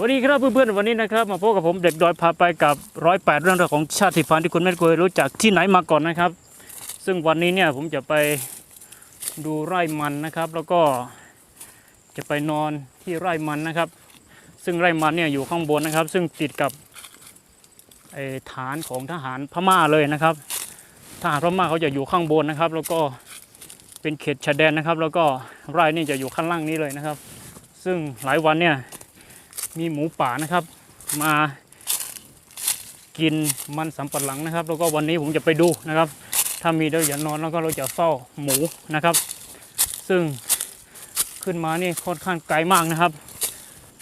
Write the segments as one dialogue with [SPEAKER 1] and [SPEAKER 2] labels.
[SPEAKER 1] วัสดีครับเพื่อนๆวันนี้นะครับมาพบกับผมเด็กดอยพาไปกับร้อยแปดเรื่องราวของชาติพันธุ์ที่คุณไม่เคยรู้จักที่ไหนมาก่อนนะครับ ซึ่งวันนี้เนี่ยผมจะไปดูไร่มันนะครับ แล้วก็จะไปนอนที่ไร่มันนะครับ ซึ่งไร่มันเนี่ยอยู่ข้างบนนะครับ ซึ่งติดกับไอฐานของทหารพม่าเลยนะครับ ทหารพม่าเขาจะอยู่ข้างบนนะครับ แล้วก็เป็นเขตชายแดนนะครับ แล้วก็ไร่นี่จะอยู่ข้างล่างนี้เลยนะครับ ซึ่งหลายวันเนี่ย มีหมูป่านะครับ มากินมันสำปะหลังนะครับ แล้วก็วันนี้ผมจะไปดูนะครับ ถ้ามีเดี๋ยวอย่านอนแล้วก็เราจะเฝ้าหมูนะครับ ซึ่งขึ้นมานี่ค่อนข้างไกลมากนะครับ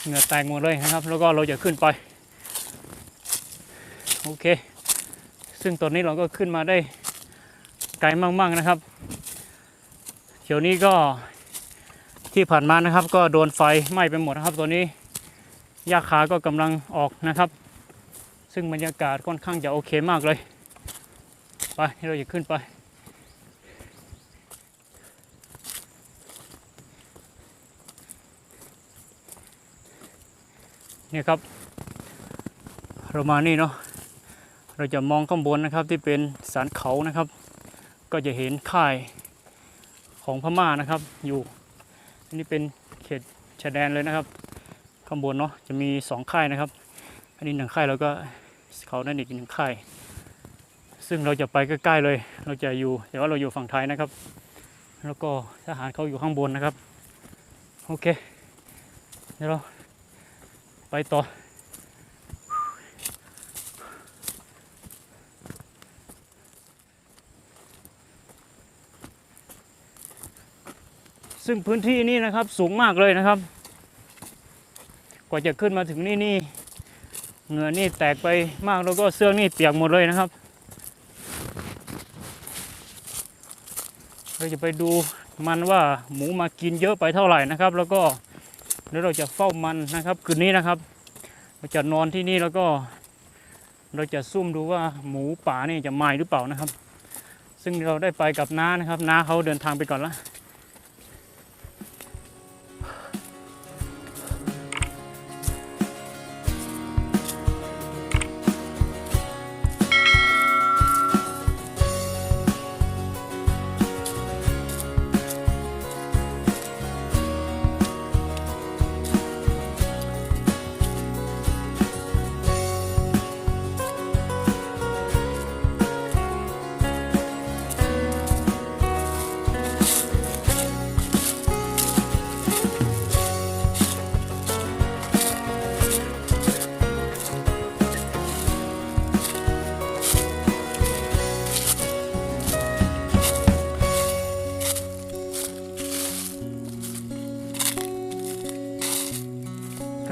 [SPEAKER 1] เหงื่อแตกหมดเลยนะครับ แล้วก็เราจะขึ้นไปโอเค ซึ่งตอนนี้เราก็ขึ้นมาได้ไกลมากๆนะครับเดี๋ยวนี้ก็ที่ผ่านมานะครับ ก็โดนไฟไหม้ไปหมดนะครับตัวนี้ หญ้าคาก็กำลังออกนะครับ ซึ่งบรรยากาศค่อนข้างจะโอเคมากเลย ไปเราจะขึ้นไปเนี่ยครับ เรามานี่เนาะเราจะมองข้างบนนะครับที่เป็นสันเขานะครับ ก็จะเห็นค่ายของพม่านะครับอยู่อันนี้เป็นเขตชายแดนเลยนะครับ ข้างบนเนาะจะมีสองค่ายนะครับ อันนี้หนึ่งค่ายแล้วก็เขานั่นอีกหนึ่งค่าย ซึ่งเราจะไปใกล้ๆเลย เราจะอยู่แต่ว่าเราอยู่ฝั่งไทยนะครับ แล้วก็ทหารเขาอยู่ข้างบนนะครับ โอเค เดี๋ยวเราไปต่อซึ่งพื้นที่นี้นะครับสูงมากเลยนะครับ ว่าจะขึ้นมาถึงนี่นี่เหงื่อนี่แตกไปมากแล้วก็เสื้อนี่เปียกหมดเลยนะครับ เราจะไปดูมันว่าหมูมากินเยอะไปเท่าไหร่นะครับ แล้วก็แล้วเราจะเฝ้ามันนะครับคืนนี้นะครับ เราจะนอนที่นี่แล้วก็ เราจะซุ่มดูว่าหมูป่านี่จะมาหรือเปล่านะครับ ซึ่งเราได้ไปกับน้านะครับน้าเขาเดินทางไปก่อนละ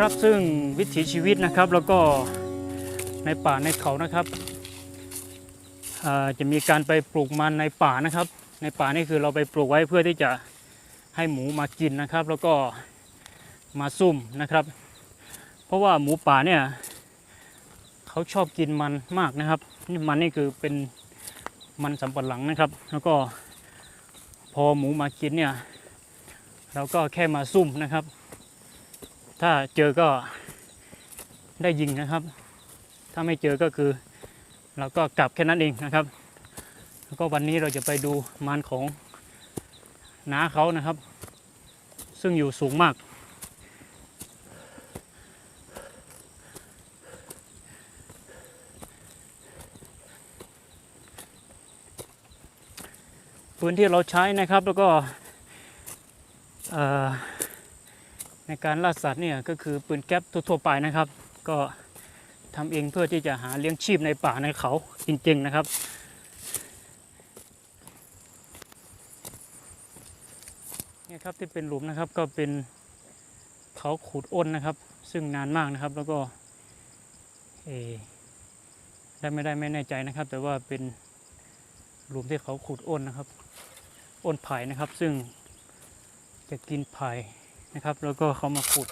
[SPEAKER 1] ครับซึ่งวิถีชีวิตนะครับแล้วก็ในป่าในเขานะครับจะมีการไปปลูกมันในป่านะครับ ในป่านี่คือเราไปปลูกไว้เพื่อที่จะให้หมูมากินนะครับ แล้วก็มาซุ่มนะครับ เพราะว่าหมูป่าเนี่ยเขาชอบกินมันมากนะครับนี่มันนี่คือเป็นมันสำปะหลังนะครับ แล้วก็พอหมูมากินเนี่ยเราก็แค่มาซุ่มนะครับ ถ้าเจอก็ได้ยิงนะครับ ถ้าไม่เจอก็คือ เราก็กลับแค่นั้นเองนะครับ แล้วก็วันนี้เราจะไปดูมันของน้าเขานะครับ ซึ่งอยู่สูงมากปืนที่เราใช้นะครับแล้วก็ ในการล่าสัตว์เนี่ยก็คือปืนแก๊ปทั่วๆไปนะครับ ก็ทำเองเพื่อที่จะหาเลี้ยงชีพในป่าในเขาจริงๆนะครับ เนี่ยครับที่เป็นหลุมนะครับก็เป็นเขาขุดอ้นนะครับ ซึ่งนานมากนะครับแล้วก็เออได้ไม่ได้ไม่แน่ใจนะครับ แต่ว่าเป็นหลุมที่เขาขุดอ้นนะครับ อ้นไผ่นะครับ ซึ่งจะกินไผ่ นะครับ แล้วก็เขามาขุด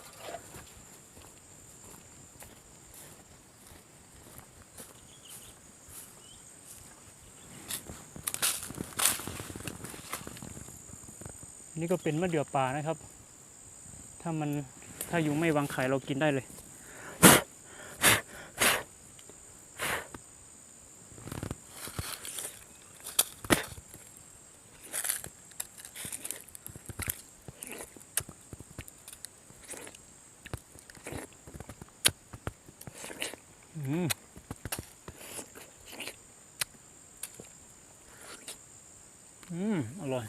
[SPEAKER 1] นี่ก็เป็นมะเดื่อป่านะครับ ถ้ามันถ้ายุงไม่วางไข่เรากินได้เลย อืม อร่อย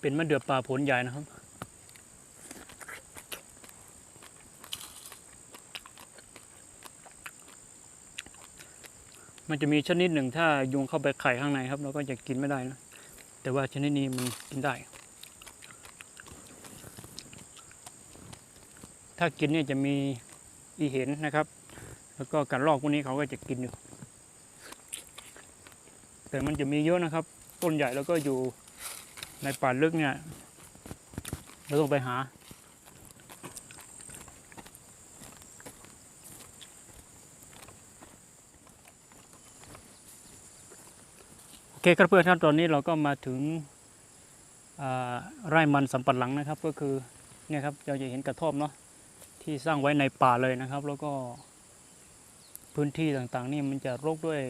[SPEAKER 1] เป็นมะเดื่อป่าผลใหญ่นะครับ มันจะมีชนิดหนึ่งถ้ายุงเข้าไปไข่ข้างในครับ เราก็จะกินไม่ได้นะ แต่ว่าชนิดนี้มันกินได้ถ้ากินเนี่ยจะมีอีเห็นนะครับ แล้วก็การลอกพวกนี้เขาก็จะกินอยู่ แต่มันจะมีเยอะนะครับ ต้นใหญ่แล้วก็อยู่ในป่าลึกเนี่ยเราต้องไปหา โอเคครับเพื่อนครับตอนนี้เราก็มาถึงไร่มันสำปะหลังนะครับ ก็คือเนี่ยครับเราจะเห็นกระท่อมเนาะที่สร้างไว้ในป่าเลยนะครับ แล้วก็ พื้นที่ต่างๆ นี่มันจะรกด้วย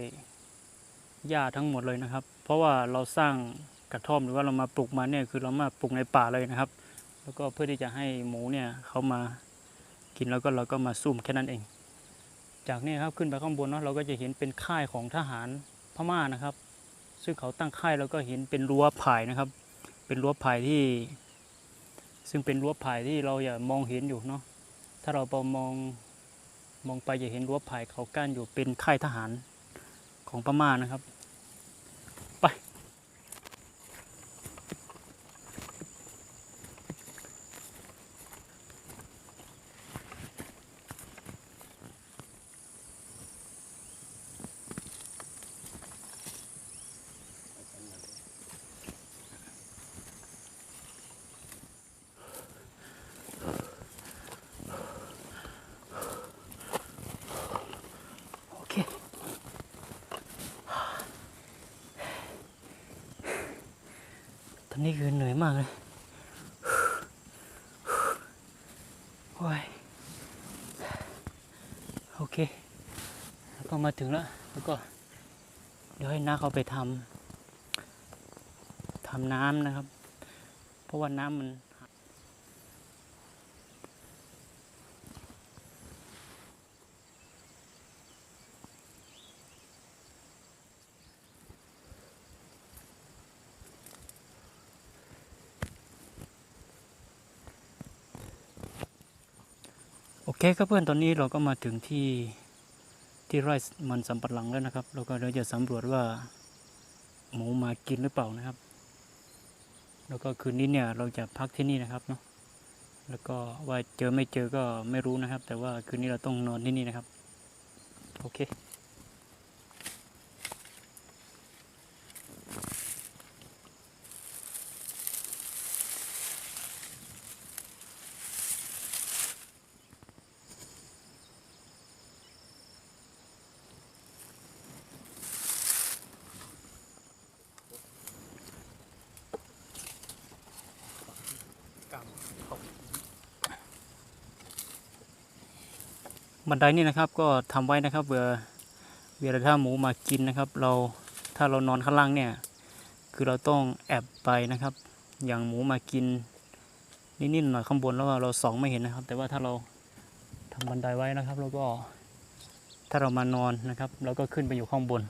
[SPEAKER 1] หญ้าทั้งหมดเลยนะครับ เพราะว่าเราสร้างกระท่อมหรือว่าเรามาปลูกมันเนี่ยคือเรามาปลูกในป่าเลยนะครับ แล้วก็เพื่อที่จะให้หมูเนี่ยเขามากินแล้วก็เราก็มาซุ่มแค่นั้นเอง จากนี้ครับขึ้นไปข้างบนเนาะเราก็จะเห็นเป็นค่ายของทหารพม่านะครับ ซึ่งเขาตั้งค่ายแล้วก็เห็นเป็นรั้วไผ่นะครับ เป็นรั้วไผ่ที่ ซึ่งเป็นรั้วไผ่ที่เราอย่ามองเห็นอยู่เนาะถ้าเราไปมอง มองไปจะเห็นรั้วไผ่เขากั้นอยู่เป็นค่ายทหารของพม่านะครับ นนี้คือเหนื่อยมากเลยโอ้ยโอเค แล้วก็มาถึงแล้ว แล้วก็ เดี๋ยวให้น้าเขาไปทำทำน้ำนะครับ เพราะว่าน้ำมัน เคครับเพื่อนตอนนี้เราก็มาถึงที่ที่ไร่มันสำปะหลังแล้วนะครับแล้วก็เราจะสำรวจว่า หมูมากินหรือเปล่านะครับ แล้วก็คืนนี้เนี่ยเราจะพักที่นี่นะครับเนาะแล้วก็ว่าเจอไม่เจอก็ไม่รู้นะครับ แต่ว่าคืนนี้เราต้องนอนที่นี่นะครับ โอเค บันไดนี่นะครับก็ทำไว้นะครับเผื่อเวลาถ้าหมูมากินนะครับ เราถ้าเรานอนข้างล่างเนี่ยคือเราต้องแอบไปนะครับ อย่างหมูมากินนิดๆหน่อยข้างบนแล้วเราส่องไม่เห็นนะครับ แต่ว่าถ้าเราทำบันไดไว้นะครับแล้วก็ถ้าเรามานอนนะครับเราก็ขึ้นไปอยู่ข้างบน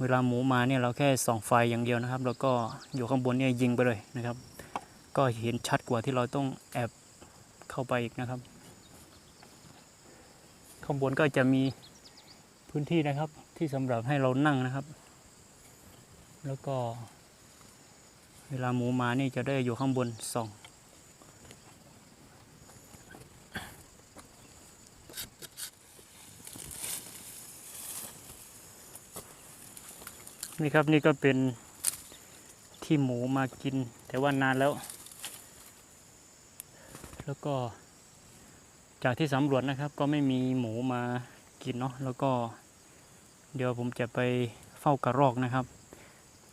[SPEAKER 1] เวลาหมูมาเนี่ยเราแค่ส่องไฟอย่างเดียวนะครับ แล้วก็อยู่ข้างบนเนี่ยยิงไปเลยนะครับ ก็เห็นชัดกว่าที่เราต้องแอบเข้าไปอีกนะครับ ข้างบนก็จะมีพื้นที่นะครับ ที่สำหรับให้เรานั่งนะครับ แล้วก็ เวลาหมูมานี่จะได้อยู่ข้างบนส่องนี่ครับนี่ก็เป็นที่หมูมากินแต่ว่านานแล้ว แล้วก็ จากที่สำรวจนะครับ ก็ไม่มีหมูมากินเนาะแล้วก็ เดี๋ยวผมจะไปเฝ้ากระรอกนะครับ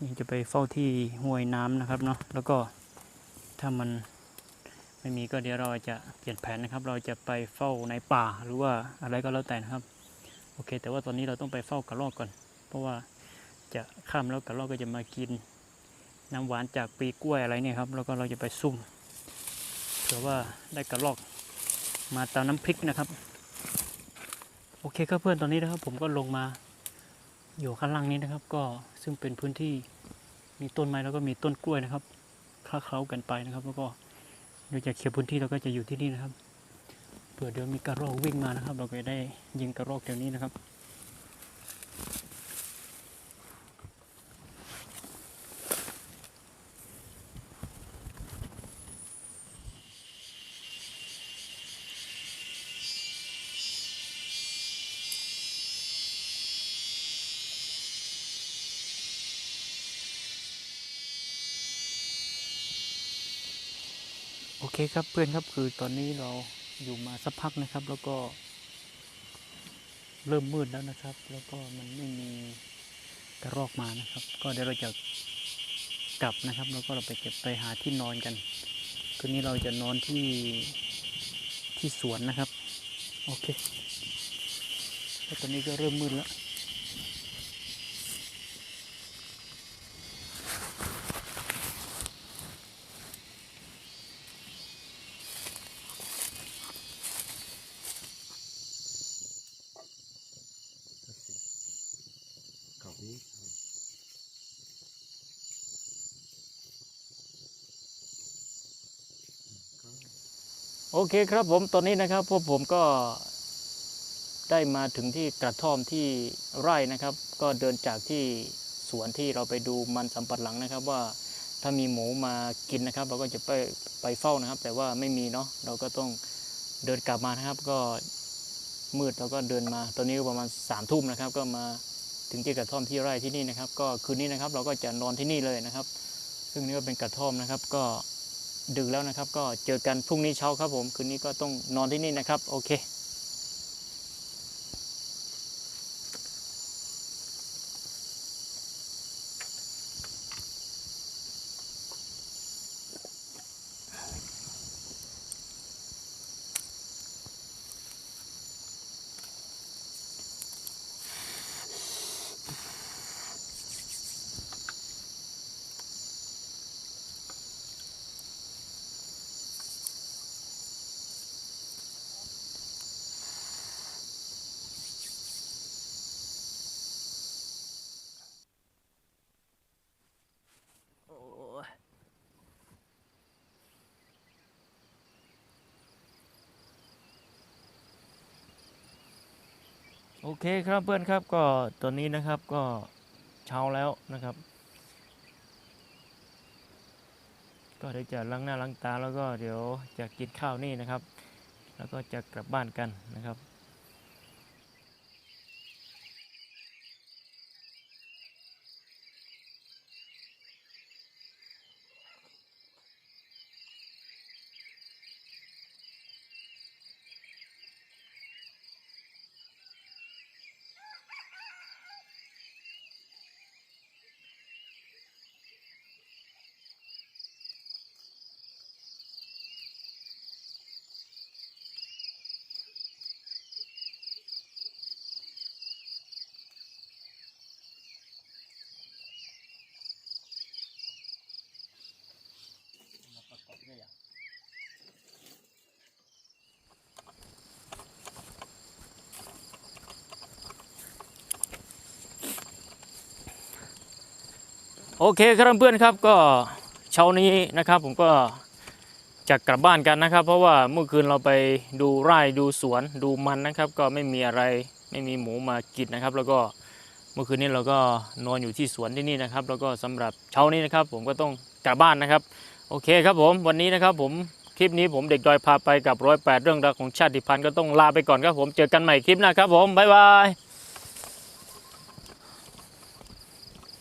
[SPEAKER 1] นี่จะไปเฝ้าที่ห้วยน้ำนะครับเนาะแล้วก็ถ้ามันไม่มีก็เดี๋ยวเราจะเปลี่ยนแผนนะครับ เราจะไปเฝ้าในป่าหรือว่าอะไรก็แล้วแต่นะครับ โอเค แต่ว่าตอนนี้เราต้องไปเฝ้ากระรอกก่อน เพราะว่าจะข้ามแล้วกระรอกก็จะมากินน้ำหวานจากปีกล้วยอะไรเนี่ยครับ แล้วก็เราจะไปซุ่มเผื่อว่าได้กระรอก มาตามน้ำพริกนะครับ โอเคครับเพื่อนตอนนี้นะครับ ผมก็ลงมาอยู่ข้างล่างนี้นะครับ ก็ซึ่งเป็นพื้นที่มีต้นไม้แล้วก็มีต้นกล้วยนะครับคล้าเคล้ากันไปนะครับ แล้วก็เดี๋ยวจะเคลียร์พื้นที่เราก็จะอยู่ที่นี่นะครับเผื่อเดี๋ยวมีกระรอกวิ่งมานะครับ เราก็ได้ยิงกระรอกแถวนี้นะครับ โอเคครับเพื่อนครับคือตอนนี้เราอยู่มาสักพักนะครับ แล้วก็ เริ่มมืดแล้วนะครับ แล้วก็มันไม่มีกระรอกมานะครับ ก็เดี๋ยวเราจะกลับนะครับ แล้วก็เราไปเก็บไปหาที่นอนกันคืนนี้เราจะนอนที่ที่สวนนะครับ โอเคแล้วตอนนี้ก็เริ่มมืดแล้ว
[SPEAKER 2] เก่านี้
[SPEAKER 1] โอเคครับผมตอนนี้นะครับพวกผมก็ได้มาถึงที่กระท่อมที่ไร่นะครับ ก็เดินจากที่สวนที่เราไปดูมันสำปะหลังนะครับว่าถ้ามีหมูมากินนะครับ เราก็จะไปไปเฝ้านะครับ แต่ว่าไม่มีเนาะเราก็ต้องเดินกลับมานะครับ ก็มืดเราก็เดินมา ตอนนี้ประมาณสามทุ่มนะครับ ก็มาถึงที่กระท่อมที่ไร่ที่นี่นะครับ ก็คืนนี้นะครับ เราก็จะนอนที่นี่เลยนะครับ ซึ่งนี่ก็เป็นกระท่อมนะครับ ก็ ดึกแล้วนะครับ ก็เจอกันพรุ่งนี้เช้าครับผม คืนนี้ก็ต้องนอนที่นี่นะครับ โอเค โอเคครับเพื่อนครับก็ตอนนี้นะครับก็เช้าแล้วนะครับ ก็เดี๋ยวจะล้างหน้าล้างตาแล้วก็เดี๋ยวจะกินข้าวนี่นะครับ แล้วก็จะกลับบ้านกันนะครับ โอเคครับเพื่อนครับก็เช้านี้นะครับ ผมก็จะกลับบ้านกันนะครับ เพราะว่าเมื่อคืนเราไปดูไร่ดูสวนดูมันนะครับ ก็ไม่มีอะไรไม่มีหมูมากินนะครับ แล้วก็เมื่อคืนนี้เราก็นอนอยู่ที่สวนที่นี่นะครับ แล้วก็สำหรับเช้านี้นะครับ ผมก็ต้องกลับบ้านนะครับ โอเคครับผมวันนี้นะครับ ผมคลิปนี้ผมเด็กดอยพาไปกับร้อยแปดเรื่องราวของชาติพันธุ์ก็ต้องลาไปก่อนครับผมเจอกันใหม่คลิปหน้าครับผมบ๊ายบาย